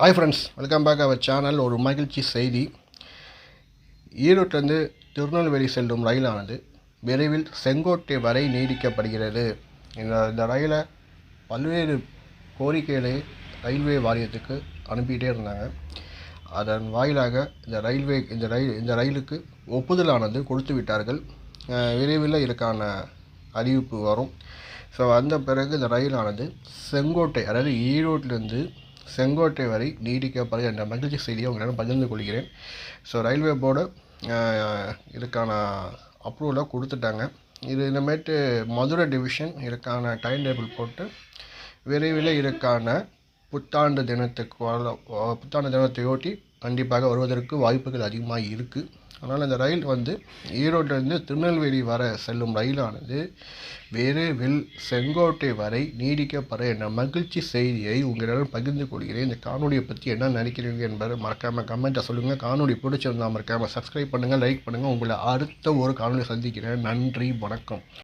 Hi friends welcome back our channel ஒரு மகிழ்ச்சி செய்தி. ஈரோட்டிலிருந்து திருநெல்வேலி செல்லும் ரயிலானது விரைவில் செங்கோட்டை வரை நீடிக்கப்படுகிறது. இந்த இந்த ரயிலை பல்வேறு கோரிக்கைகளை ரயில்வே வாரியத்துக்கு அனுப்பிக்கிட்டே இருந்தாங்க. அதன் வாயிலாக இந்த ரயில்வே இந்த ரயில் இந்த ரயிலுக்கு ஒப்புதலானது கொடுத்து விட்டார்கள். விரைவில் இதற்கான அறிவிப்பு வரும். ஸோ வந்த பிறகு இந்த ரயிலானது செங்கோட்டை அதாவது ஈரோட்டிலிருந்து செங்கோட்டை வரை நீடிக்கப்படும் என்ற மகிழ்ச்சி செய்தியை உங்களிடம் பகிர்ந்து கொள்கிறேன். ஸோ ரயில்வே போர்டு இதுக்கான அப்ரூவலை கொடுத்துட்டாங்க. இது இனிமேட்டு மதுரை டிவிஷன் இதுக்கான டைம் டேபிள் போட்டு விரைவில் இதுக்கான புத்தாண்டு தினத்துக்கு வர- புத்தாண்டு தினத்தையொட்டி கண்டிப்பாக வருவதற்கு வாய்ப்புகள் அதிகமாக இருக்குது அதனால் இந்த ரயில் வந்து ஈரோட்டிலிருந்து திருநெல்வேலி வர செல்லும் ரயிலானது விரைவில் செங்கோட்டை வரை நீடிக்கப்பட என்ற மகிழ்ச்சி செய்தியை உங்களிடம் பகிர்ந்து கொள்கிறேன். இந்த காணொலியை பற்றி என்ன நினைக்கிறீங்க என்பதை மறக்காமல் கமெண்ட்டை சொல்லுங்கள் காணொலி பிடிச்சிருந்தா மறக்காமல் சப்ஸ்கிரைப் பண்ணுங்கள் லைக் பண்ணுங்கள் உங்களை அடுத்த ஒரு காணொலி சந்திக்கிறேன். நன்றி வணக்கம்.